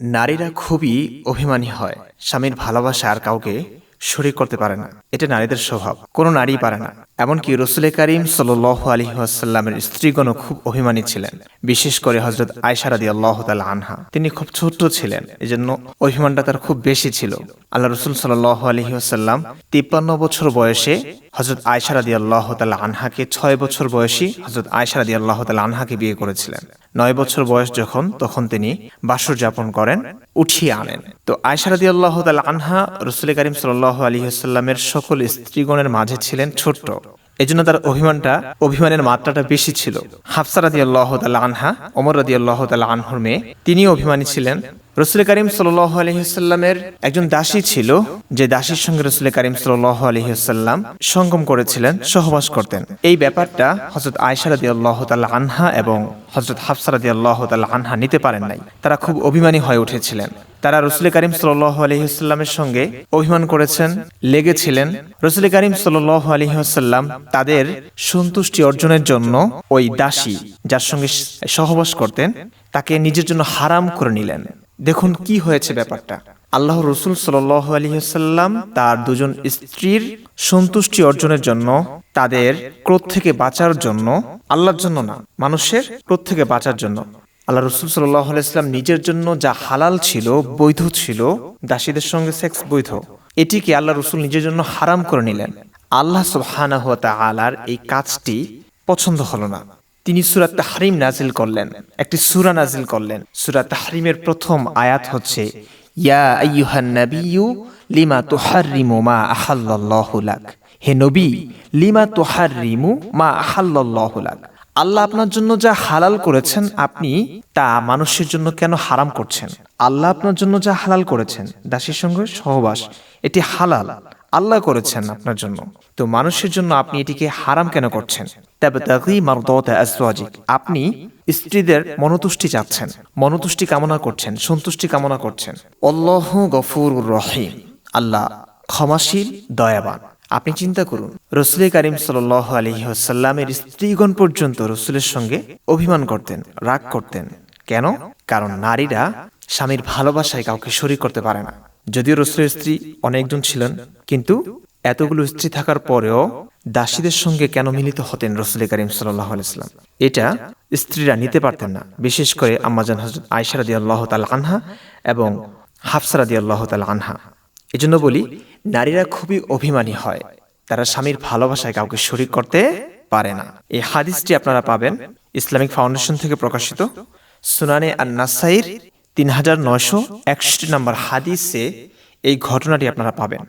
নারীরা খুবই অভিমানী হয়। স্বামীর ভালোবাসা আর কাউকে শরিক করতে পারে না। এটা নারীদের স্বভাব। কোনো নারী পারে না। এমনকি রসুল করিম সাল আলী আসাল্লামের স্ত্রীগণও খুব অভিমানী ছিলেন, বিশেষ করে হজরত আয়সারাদি আল্লাহ আনহা। তিনি খুব ছোট্ট ছিলেন, এজন্য অভিমানটা তার খুব বেশি ছিল। আল্লাহ রসুল সাল আলী আসাল্লাম তিপ্পান্ন বছর বয়সে হজরত আয়সারাদি আল্লাহ তালা আনহাকে ছয় বছর বয়সী হজরত আয়সারাদি আল্লাহ তালা আনহাকে বিয়ে করেছিলেন। নয় বছর বয়স যখন, তখন তিনি বাসর যাপন করেন, উঠিয়ে আনেন। তো আয়সারাদি আল্লাহ আনহা রসুল করিম সাল আলী আসাল্লামের সকল স্ত্রীগণের মাঝে ছিলেন ছোট্ট। এই জন্য তার অভিমানটা, অভিমানের মাত্রাটা বেশি ছিল। হাফসা রাদি আল্লাহ তালা আনহা, ওমর রাদি আল্লাহ তালা আনহর মেয়ে, তিনিও অভিমানী ছিলেন। রসুল করিম সাল আলহিহাল্লামের একজন দাসী ছিল, যে দাসীর সঙ্গে রসুল করিম সাল আলহিহাল্লাম সঙ্গম করেছিলেন, সহবাস করতেন। এই ব্যাপারটা হজরত আয়সারাদি আল্লাহ তাল্লাহ আনহা এবং হজরত হাফসারাদি আল্লাহ তাল্লাহ আনহা নিতে পারেন নাই। তারা খুব অভিমানী হয়ে উঠেছিলেন। তারা রসুল করিম সাল আলহিহাল্লামের সঙ্গে অভিমান করেছেন, লেগেছিলেন। রসুল করিম সাল আলহিহাল্লাম তাদের সন্তুষ্টি অর্জনের জন্য ওই দাসী যার সঙ্গে সহবাস করতেন, তাকে নিজের জন্য হারাম করে নিলেন। দেখুন কি হয়েছে ব্যাপারটা। আল্লাহ রসুল সাল আলহিহাল্লাম তার দুজন স্ত্রীর সন্তুষ্টি অর্জনের জন্য তাদের ক্রোধ থেকে বাঁচার জন্য, আল্লাহর জন্য না, মানুষের ক্রোধ থেকে বাঁচার জন্য আল্লাহ রসুল সাল্লাহ আলাইসলাম নিজের জন্য যা হালাল ছিল, বৈধ ছিল, দাসীদের সঙ্গে সেক্স বৈধ, এটিকে আল্লাহ রসুল নিজের জন্য হারাম করে নিলেন। আল্লাহ সুবহানাহ আলার এই কাজটি পছন্দ হলো না। তিনি সুরাত তাহরিম নাজিল করলেন, একটি সুরা নাজিল করলেন। সুরাত তাহরিমের প্রথম আয়াত হচ্ছে, ইয়া আইয়ুহান নাবিয়্যু, লিমা তুহাররিমু মা আহাল্লাল্লাহু লাক? হে নবী, লিমা তুহাররিমু মা আহাল্লাল্লাহু লাক? আল্লাহ আপনার জন্য যা হালাল করেছেন আপনি তা মানুষের জন্য কেন হারাম করছেন? আল্লাহ আপনার জন্য যা হালাল করেছেন, দাসীর সঙ্গে সহবাস, এটি হালাল। আল্লাহ করেছেন আপনার জন্য। তো মানুষের জন্য আপনি এটিকে হারাম কেন করছেন? আপনি স্ত্রীদের মনতুষ্টি চাচ্ছেন, মনতুষ্টি কামনা করছেন, সন্তুষ্টি কামনা করছেন। অল্লাহ গফুর রহিম। আল্লাহ ক্ষমাশীল, দয়াবান। আপনি চিন্তা করুন রসুল করিম সাল আলহিহাসাল্লামের স্ত্রীগণ পর্যন্ত রসুলের সঙ্গে অভিমান করতেন, রাগ করতেন। কেন? কারণ নারীরা স্বামীর ভালোবাসায় কাউকে শরীর করতে পারে না। যদিও রসুলের স্ত্রী অনেকজন ছিলেন, কিন্তু এতগুলো স্ত্রী থাকার পরেও দাসীদের সঙ্গে কেন মিলিত হতেন রসুল করিম সাল্লাহ এটা স্ত্রীরা নিতে পারতেন না, বিশেষ করে আম্মাজান হজরত আয়সারাদি আল্লাহ তাল আনহা এবং হাফসারাদি আল্লাহ তাল আনহা। এজন্য বলি, নারীরা খুবই অভিমানী হয়। তারা স্বামীর ভালোবাসায় কাউকে শরিক করতে পারে না। এই হাদিসটি আপনারা পাবেন ইসলামিক ফাউন্ডেশন থেকে প্রকাশিত সুনানে আর নাসাইর তিন হাজার নয়শো একষট্টি নম্বর হাদিসে এই ঘটনাটি আপনারা পাবেন।